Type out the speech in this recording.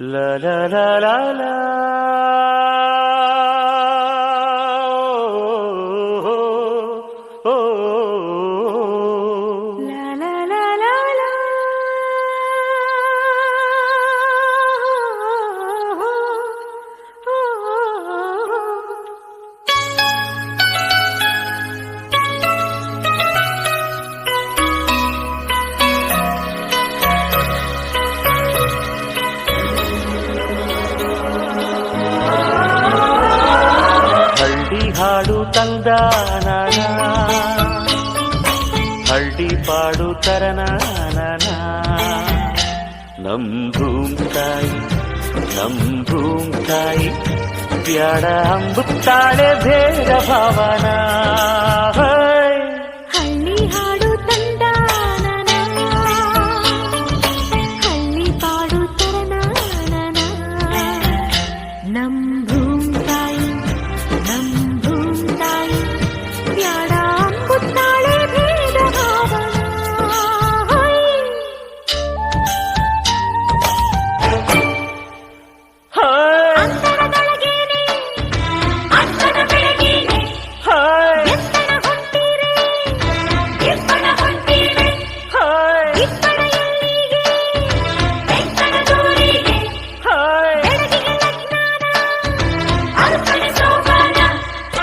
La la la la la. ತಂದಾನ ಹಳ್ಳಿ ಪಾಡು ತರನಾನ ನಮ್ ಭೂಮ್ ತಾಯಿ ನಮ್ ಭೂಮ್ ತಾಯಿ ಬ್ಯಾಡ ಅಂಬುತ್ತಾಳೆ ಬೇಡ ಭಾವನ ಹಳ್ಳಿ ಹಾಡು ತಂದಾನ ಹಳ್ಳಿ ಪಾಡು ತರನಾನ ನಮ್ ಭೂ